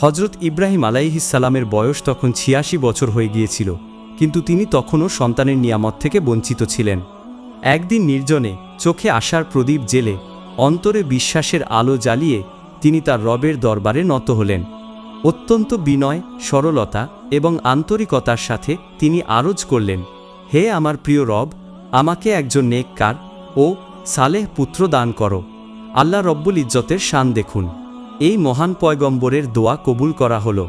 হজরত ইব্রাহিম আলাইহিসালামের বয়স তখন ছিয়াশি বছর হয়ে গিয়েছিল, কিন্তু তিনি তখনও সন্তানের নিয়ামত থেকে বঞ্চিত ছিলেন। একদিন নির্জনে চোখে আসার প্রদীপ জেলে অন্তরে বিশ্বাসের আলো জ্বালিয়ে তিনি তার রবের দরবারে নত হলেন। অত্যন্ত বিনয়, সরলতা এবং আন্তরিকতার সাথে তিনি আরজ করলেন, হে আমার প্রিয় রব, আমাকে একজন নেককার ও সালেহ পুত্র দান করো। আল্লাহ রব্বুল ইজ্জতের শান দেখুন। এই মহান পয়গম্বরের দোয়া কবুল করা হলো।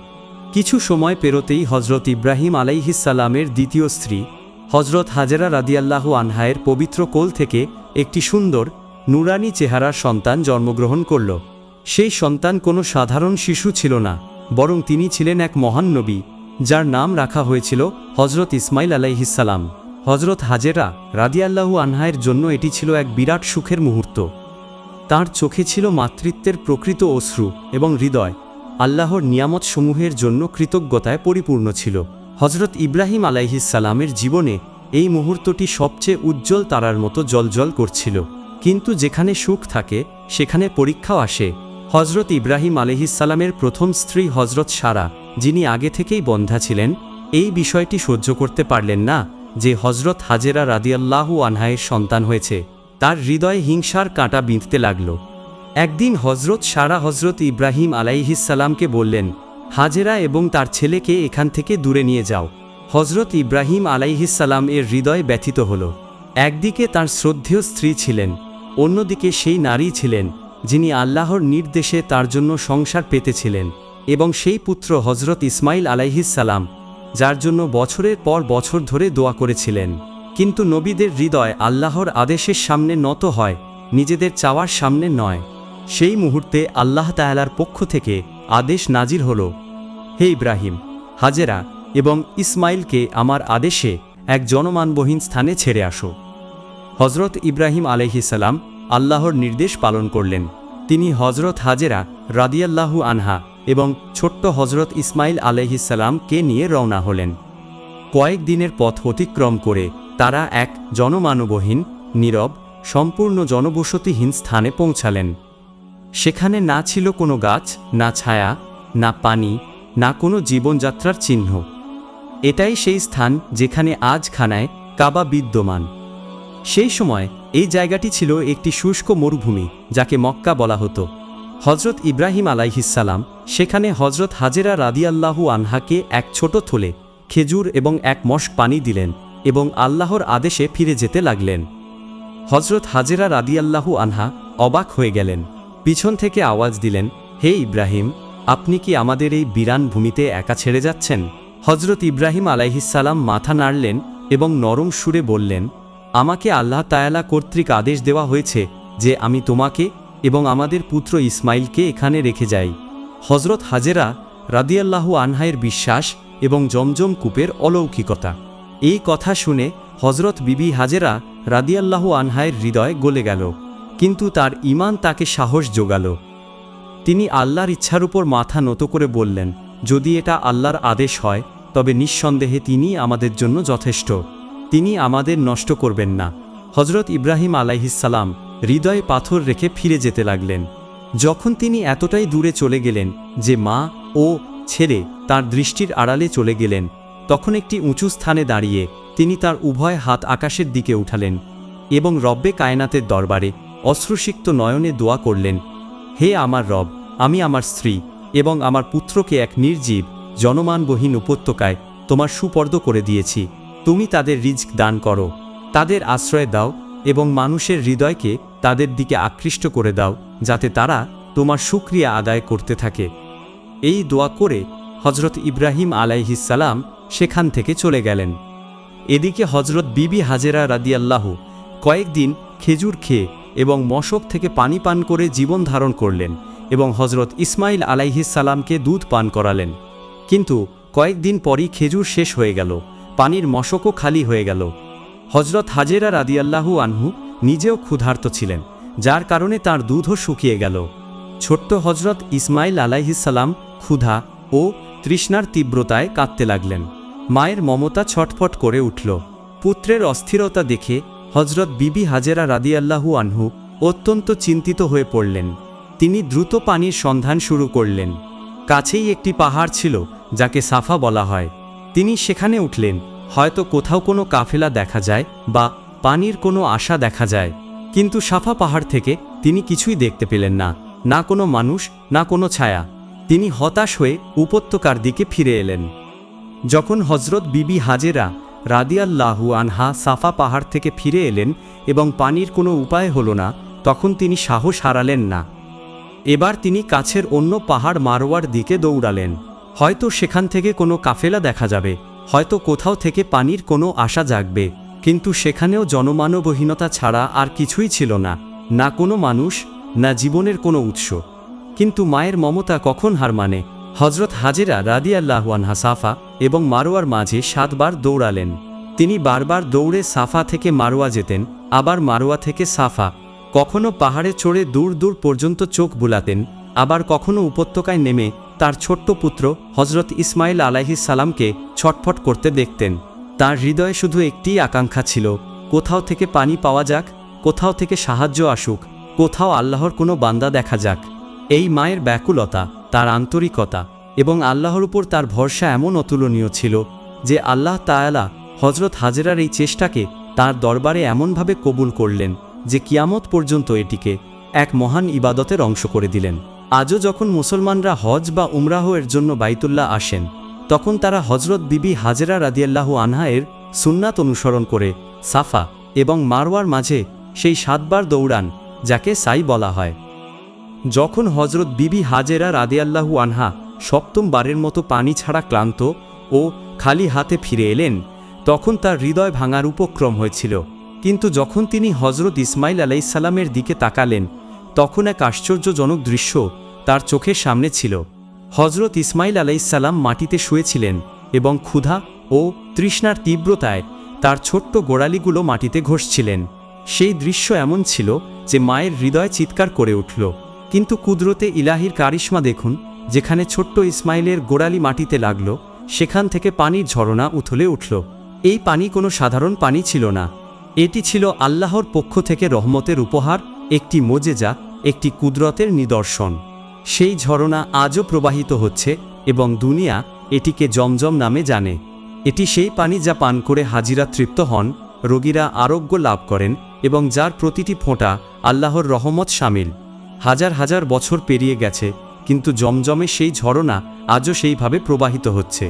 কিছু সময় পেরোতেই হজরত ইব্রাহিম আলাইহিসাল্লামের দ্বিতীয় স্ত্রী হজরত হাজেরা রাদিয়াল্লাহু আনহায়ের পবিত্র কোল থেকে একটি সুন্দর, নুরানি চেহারার সন্তান জন্মগ্রহণ করল। সেই সন্তান কোনো সাধারণ শিশু ছিল না, বরং তিনি ছিলেন এক মহান নবী, যার নাম রাখা হয়েছিল হজরত ইসমাইল আলাইহিসাল্লাম হজরত হাজেরা রাদিয়াল্লাহু আনহায়ের জন্য এটি ছিল এক বিরাট সুখের মুহূর্ত। তার চোখে ছিল মাতৃত্বের প্রকৃত অশ্রু এবং হৃদয়। আল্লাহর নিয়ামত সমূহের জন্য কৃতজ্ঞতায় পরিপূর্ণ ছিল। হজরত ইব্রাহিম আলাইহিসালামের জীবনে এই মুহূর্তটি সবচেয়ে উজ্জ্বল তারার মতো জলজল করছিল। কিন্তু যেখানে সুখ থাকে, সেখানে পরীক্ষাও আসে। হজরত ইব্রাহিম আলহিসাল্লামের প্রথম স্ত্রী হজরত সারা, যিনি আগে থেকেই বন্ধা ছিলেন, এই বিষয়টি সহ্য করতে পারলেন না যে হজরত হাজেরা রাদিয়াল্লাহু আনহায়ের সন্তান হয়েছে। তার হৃদয়ে হিংসার কাঁটা বিঁধতে লাগল। একদিন হজরত সারা হজরত ইব্রাহিম আলাইহিসাল্লামকে বললেন, হাজেরা এবং তার ছেলেকে এখান থেকে দূরে নিয়ে যাও। হজরত ইব্রাহিম আলাইহিসাল্লাম এর হৃদয় ব্যথিত হল। একদিকে তার শ্রদ্ধেয় স্ত্রী ছিলেন, অন্যদিকে সেই নারী ছিলেন, যিনি আল্লাহর নির্দেশে তার জন্য সংসার পেতেছিলেন, এবং সেই পুত্র হজরত ইসমাইল আলাইহিসাল্লাম যার জন্য বছরের পর বছর ধরে দোয়া করেছিলেন। কিন্তু নবীদের হৃদয় আল্লাহর আদেশের সামনে নত হয়, নিজেদের চাওয়ার সামনে নয়। সেই মুহূর্তে আল্লাহ তায়ালার পক্ষ থেকে আদেশ নাজির হল, হে ইব্রাহিম, হাজেরা এবং ইসমাইলকে আমার আদেশে এক জনমানবহীন স্থানে ছেড়ে আসো। হজরত ইব্রাহিম আলহিসাল্লাম আল্লাহর নির্দেশ পালন করলেন। তিনি হজরত হাজেরা রাদিয়াল্লাহু আনহা এবং ছোট্ট হজরত ইসমাইল আলহিসাল্লামকে নিয়ে রওনা হলেন। কয়েক দিনের পথ অতিক্রম করে তারা এক জনমানবহীন, নীরব, সম্পূর্ণ জনবসতিহীন স্থানে পৌঁছালেন। সেখানে না ছিল কোনো গাছ, না ছায়া, না পানি, না কোনো জীবনযাত্রার চিহ্ন। এটাই সেই স্থান যেখানে আজ খানায় কাবা বিদ্যমান। সেই সময় এই জায়গাটি ছিল একটি শুষ্ক মরুভূমি, যাকে মক্কা বলা হতো। হজরত ইব্রাহিম আলাইহিসাল্লাম সেখানে হজরত হাজেরা রাদিয়াল্লাহু আনহাকে এক ছোট থলে, খেজুর এবং এক মশ পানি দিলেন। এবং আল্লাহর আদেশে ফিরে যেতে লাগলেন। হজরত হাজেরা রাদিয়াল্লাহু আনহা অবাক হয়ে গেলেন। পিছন থেকে আওয়াজ দিলেন, হে ইব্রাহিম, আপনি কি আমাদের এই বিরান ভূমিতে একা ছেড়ে যাচ্ছেন? হজরত ইব্রাহিম আলাইহিসাল্লাম মাথা নাড়লেন এবং নরম সুরে বললেন, আমাকে আল্লাহ তায়ালা কর্তৃক আদেশ দেওয়া হয়েছে যে আমি তোমাকে এবং আমাদের পুত্র ইসমাইলকে এখানে রেখে যাই। হজরত হাজেরা রাদিয়াল্লাহু আনহায়ের বিশ্বাস এবং জমজম কূপের অলৌকিকতা। এই কথা শুনে হজরত বিবি হাজেরা রাদিয়াল্লাহু আনহায়ের হৃদয় গলে গেল, কিন্তু তার ইমান তাকে সাহস জোগাল তিনি আল্লাহর ইচ্ছার উপর মাথা নত করে বললেন, যদি এটা আল্লাহর আদেশ হয়, তবে নিঃসন্দেহে তিনি আমাদের জন্য যথেষ্ট। তিনি আমাদের নষ্ট করবেন না। হজরত ইব্রাহিম আলাইহিসাল্লাম হৃদয়ে পাথর রেখে ফিরে যেতে লাগলেন। যখন তিনি এতটাই দূরে চলে গেলেন যে মা ও ছেলে তার দৃষ্টির আড়ালে চলে গেলেন তখন একটি উঁচু স্থানে দাঁড়িয়ে তিনি তার উভয় হাত আকাশের দিকে উঠালেন এবং রব্বে কায়নাতের দরবারে অশ্রুসিক্ত নয়নে দোয়া করলেন, হে আমার রব, আমি আমার স্ত্রী এবং আমার পুত্রকে এক নির্জীব, জনমানবহীন উপত্যকায় তোমার সুপর্দ করে দিয়েছি। তুমি তাদের রিজক দান করো, তাদের আশ্রয় দাও এবং মানুষের হৃদয়কে তাদের দিকে আকৃষ্ট করে দাও, যাতে তারা তোমার সুক্রিয়া আদায় করতে থাকে। এই দোয়া করে হজরত ইব্রাহিম আলাইহিসাল্লাম সেখান থেকে চলে গেলেন। এদিকে হজরত বিবি হাজেরা রাদিয়াল্লাহু কয়েকদিন খেজুর খেয়ে এবং মশক থেকে পানি পান করে জীবন ধারণ করলেন এবং হজরত ইসমাইল আলাইহিসাল্লামকে দুধ পান করালেন। কিন্তু কয়েকদিন পরই খেজুর শেষ হয়ে গেল, পানির মশকও খালি হয়ে গেল। হজরত হাজেরা রাদিয়াল্লাহু আনহু নিজেও ক্ষুধার্ত ছিলেন, যার কারণে তার দুধও শুকিয়ে গেল। ছোট্ট হজরত ইসমাইল আলাইহিসাল্লাম ক্ষুধা ও তৃষ্ণার তীব্রতায় কাঁদতে লাগলেন। মায়ের মমতা ছটফট করে উঠল। পুত্রের অস্থিরতা দেখে হজরত বিবি হাজেরা রাদিয়াল্লাহু আনহু অত্যন্ত চিন্তিত হয়ে পড়লেন। তিনি দ্রুত পানির সন্ধান শুরু করলেন। কাছেই একটি পাহাড় ছিল, যাকে সাফা বলা হয়। তিনি সেখানে উঠলেন, হয়তো কোথাও কোনো কাফেলা দেখা যায় বা পানির কোনো আশা দেখা যায়। কিন্তু সাফা পাহাড় থেকে তিনি কিছুই দেখতে পেলেন না না কোনো মানুষ, না কোনো ছায়া। তিনি হতাশ হয়ে উপত্যকার দিকে ফিরে এলেন। যখন হজরত বিবি হাজেরা রাদিয়াল্লাহু আনহা সাফা পাহাড় থেকে ফিরে এলেন এবং পানির কোনো উপায় হল না, তখন তিনি সাহস হারালেন না। এবার তিনি কাছের অন্য পাহাড় মারোয়ার দিকে দৌড়ালেন। হয়তো সেখান থেকে কোনো কাফেলা দেখা যাবে, হয়তো কোথাও থেকে পানির কোনো আশা জাগবে, কিন্তু সেখানেও জনমানবহীনতা ছাড়া আর কিছুই ছিল না না কোনো মানুষ, না জীবনের কোনো উৎস। কিন্তু মায়ের মমতা কখন হার মানে? হজরত হাজেরা রাদিয়াল্লাহুয়ান হাসাফা এবং মারোয়ার মাঝে সাতবার দৌড়ালেন। তিনি বারবার দৌড়ে সাফা থেকে মারোয়া যেতেন, আবার মারোয়া থেকে সাফা। কখনো পাহাড়ে চড়ে দূর দূর পর্যন্ত চোখ বুলাতেন, আবার কখনো উপত্যকায় নেমে তার ছোট্ট পুত্র হজরত ইসমাইল আলাইহিস সালামকে ছটফট করতে দেখতেন। তার হৃদয়ে শুধু একটিই আকাঙ্ক্ষা ছিল, কোথাও থেকে পানি পাওয়া যাক, কোথাও থেকে সাহায্য আসুক, কোথাও আল্লাহর কোনো বান্দা দেখা যাক। এই মায়ের ব্যাকুলতা, তার আন্তরিকতা এবং আল্লাহর উপর তার ভরসা এমন অতুলনীয় ছিল যে আল্লাহ তায়ালা হজরত হাজেরার এই চেষ্টাকে তার দরবারে এমনভাবে কবুল করলেন যে কিয়ামত পর্যন্ত এটিকে এক মহান ইবাদতের অংশ করে দিলেন। আজও যখন মুসলমানরা হজ বা উমরাহ এর জন্য বাইতুল্লাহ আসেন, তখন তারা হজরত বিবি হাজেরা রাদিয়াল্লাহু আনহা এর সুন্নাত অনুসরণ করে সাফা এবং মারওয়ার মাঝে সেই সাতবার দৌড়ান, যাকে সাই বলা হয়। যখন হজরত বিবি হাজেরা রাদিয়াল্লাহু আনহা সপ্তম বারের মতো পানি ছাড়া ক্লান্ত ও খালি হাতে ফিরে এলেন, তখন তার হৃদয় ভাঙার উপক্রম হয়েছিল। কিন্তু যখন তিনি হজরত ইসমাইল আলাইসাল্লামের দিকে তাকালেন, তখন এক আশ্চর্যজনক দৃশ্য তার চোখের সামনে ছিল। হজরত ইসমাইল আলাইসাল্লাম মাটিতে শুয়েছিলেন এবং ক্ষুধা ও তৃষ্ণার তীব্রতায় তার ছোট্ট গোড়ালিগুলো মাটিতে ঘষছিলেন। সেই দৃশ্য এমন ছিল যে মায়ের হৃদয় চিৎকার করে উঠল। কিন্তু কুদরতে ইলাহির কারিশ্মা দেখুন, যেখানে ছোট্ট ইসমাইলের গোড়ালি মাটিতে লাগল, সেখান থেকে পানির ঝরনা উথলে উঠল। এই পানি কোনো সাধারণ পানি ছিল না। এটি ছিল আল্লাহর পক্ষ থেকে রহমতের উপহার, একটি মোজেজা, একটি কুদরতের নিদর্শন। সেই ঝরনা আজও প্রবাহিত হচ্ছে এবং দুনিয়া এটিকে জমজম নামে জানে। এটি সেই পানি যা পান করে হাজিরা তৃপ্ত হন, রোগীরা আরোগ্য লাভ করেন এবং যার প্রতিটি ফোঁটা আল্লাহর রহমত সামিল। হাজার হাজার বছর পেরিয়ে গেছে, কিন্তু জমজমে সেই ঝরনা আজও সেইভাবে প্রবাহিত হচ্ছে।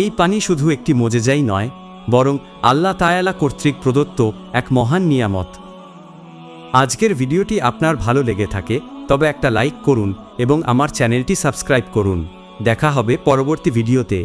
এই পানি শুধু একটি মোজেজাই নয়, বরং আল্লাহ তায়ালা কর্তৃক প্রদত্ত এক মহান নিয়ামত। আজকের ভিডিওটি আপনার ভালো লেগে থাকে, তবে একটা লাইক করুন এবং আমার চ্যানেলটি সাবস্ক্রাইব করুন। দেখা হবে পরবর্তী ভিডিওতে।